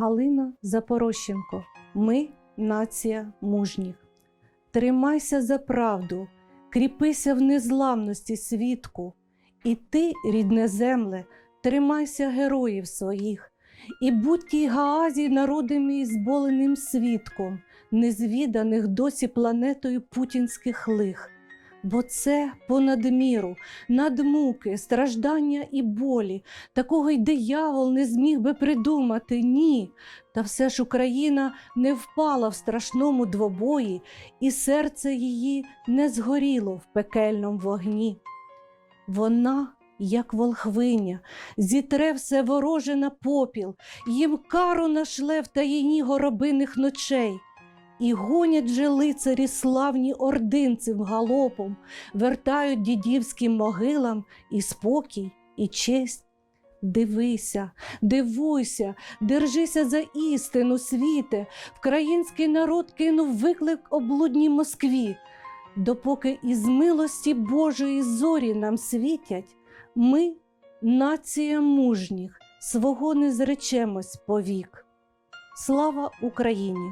Галина Запорощенко. Ми нація мужніх. Тримайся за правду, кріпися в незламності свідку. І ти, рідне земле, тримайся героїв своїх, і будь тій Гаазі народи мій зболеним свідком, незвіданих досі планетою путінських лих. Бо це понад міру, надмуки, страждання і болі, такого й диявол не зміг би придумати, ні. Та все ж Україна не впала в страшному двобої, і серце її не згоріло в пекельному вогні. Вона, як волхвиня, зітре все вороже на попіл, їм кару нашле в таїні горобиних ночей. І гонять же лицарі славні ординців галопом, вертають дідівським могилам і спокій, і честь. Дивися, дивуйся, держися за істину, світе, вкраїнський народ кинув виклик облудній Москві. Допоки із милості Божої зорі нам світять, ми, нація мужніх, свого не зречемось повік. Слава Україні!